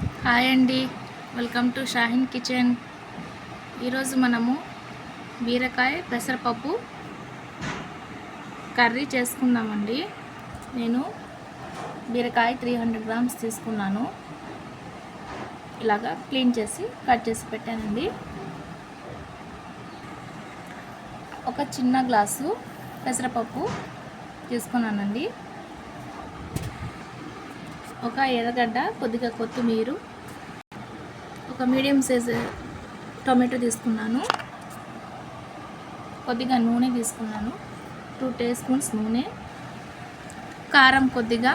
Hi అండి. Welcome to Shaheen kitchen. ఈరోజు మనము బీరకాయ పెసరపప్పు కర్రీ చేసుకుందామండి. నేను బీరకాయ త్రీ హండ్రెడ్ గ్రామ్స్ తీసుకున్నాను. ఇలాగా క్లీన్ చేసి కట్ చేసి పెట్టానండి. ఒక చిన్న గ్లాసు పెసరపప్పు తీసుకున్నానండి. ఒక ఎర్రగడ్డ కొద్దిగా కొత్తిమీర ఒక మీడియం సైజ్ టొమాటో తీసుకున్నాను. కొద్దిగా నూనె తీసుకున్నాను. టూ టీ స్పూన్స్ నూనె. కారం కొద్దిగా.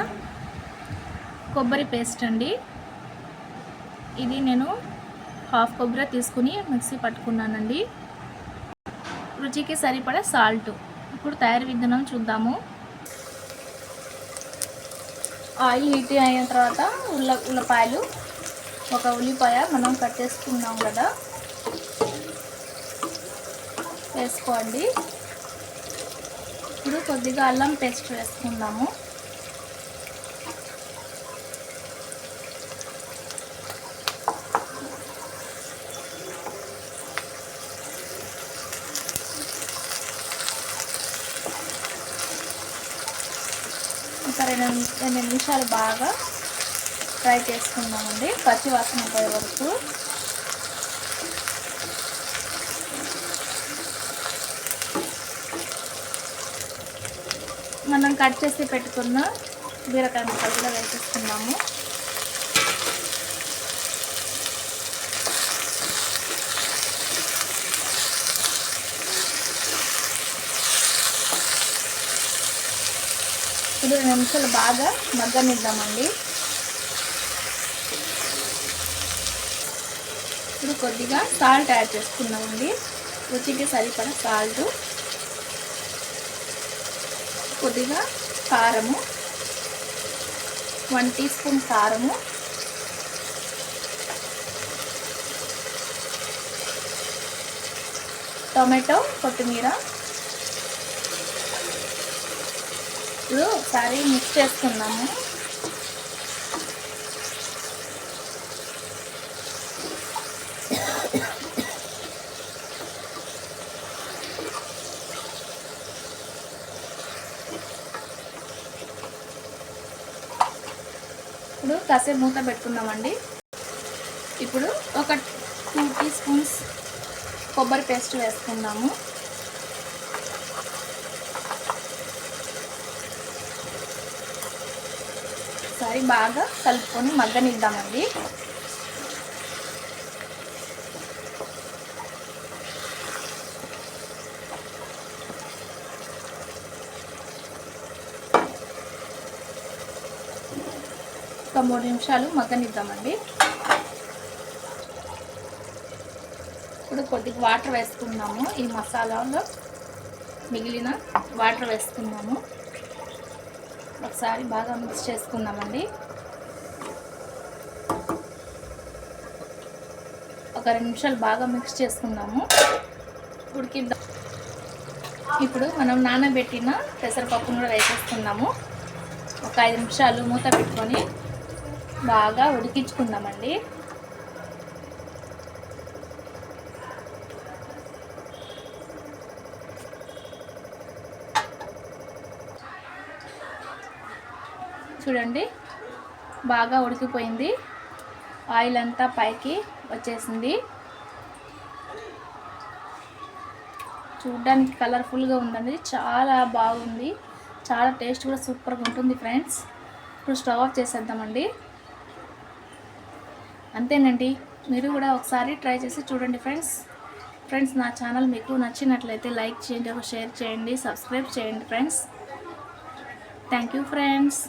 కొబ్బరి పేస్ట్ అండి. ఇది నేను హాఫ్ కొబ్బరి తీసుకుని మిక్సీ పట్టుకున్నానండి. రుచికి సరిపడా సాల్ట్. ఇప్పుడు తయారీ విధానం చూద్దాము. ఆయిల్ హీట్ అయిన తర్వాత ఉల్ల ఉల్లిపాయలు. ఒక ఉల్లిపాయ మనం కట్ చేసుకున్నాం కదా. వేసుకోండి. ఇప్పుడు కొద్దిగా అల్లం పేస్ట్ వేసుకుందాము. ఒక రెండు రెండు నిమిషాలు బాగా ఫ్రై చేసుకుందామండి. పచ్చి వాసన పోయే వరకు. మనం కట్ చేసి పెట్టుకున్న బీరకాయ ముక్కలు కూడా వేసేసుకున్నాము ఇప్పుడు రెండు నిమిషాలు బాగా మగ్గనిద్దామండి. ఇప్పుడు కొద్దిగా సాల్ట్ యాడ్ చేసుకున్నామండి రుచికి సరిపడ సాల్ట్ కొద్దిగా కారము. వన్ టీ స్పూన్ కారము. టొమాటో కొత్తిమీర. ఇప్పుడు ఒకసారి మిక్స్ చేసుకుందాము. ఇప్పుడు కాసేపు మూత పెట్టుకుందామండి. ఇప్పుడు ఒక టూ టీ స్పూన్స్ కొబ్బరి పేస్ట్ వేసుకుందాము. ఒకసారి బాగా కలుపుకొని మగ్గనిద్దామండి. ఒక మూడు నిమిషాలు మగ్గనిద్దామండి. ఇప్పుడు కొద్దిగా వాటర్ వేసుకుందాము. ఈ మసాలాలో మిగిలిన వాటర్ వేసుకుందాము. ఒకసారి బాగా మిక్స్ చేసుకుందామండి. ఒక రెండు నిమిషాలు బాగా మిక్స్ చేసుకుందాము. ఉడికిద్దాం. ఇప్పుడు మనం నానబెట్టిన పెసరపప్పును కూడా వేసేసుకుందాము. ఒక ఐదు నిమిషాలు మూత పెట్టుకొని బాగా ఉడికించుకుందామండి. చూడండి. బాగా ఉడికిపోయింది. ఆయిల్ అంతా పైకి వచ్చేసింది. చూడ్డానికి కలర్ఫుల్గా ఉందండి. చాలా బాగుంది. చాలా టేస్ట్ కూడా సూపర్గా ఉంటుంది ఫ్రెండ్స్. ఇప్పుడు స్టవ్ ఆఫ్ చేసేద్దామండి. అంతేనండి. మీరు కూడా ఒకసారి ట్రై చేసి చూడండి ఫ్రెండ్స్. ఫ్రెండ్స్ నా ఛానల్ మీకు నచ్చినట్లయితే లైక్ చేయండి ఒక షేర్ చేయండి సబ్స్క్రైబ్ చేయండి ఫ్రెండ్స్. Thank you friends.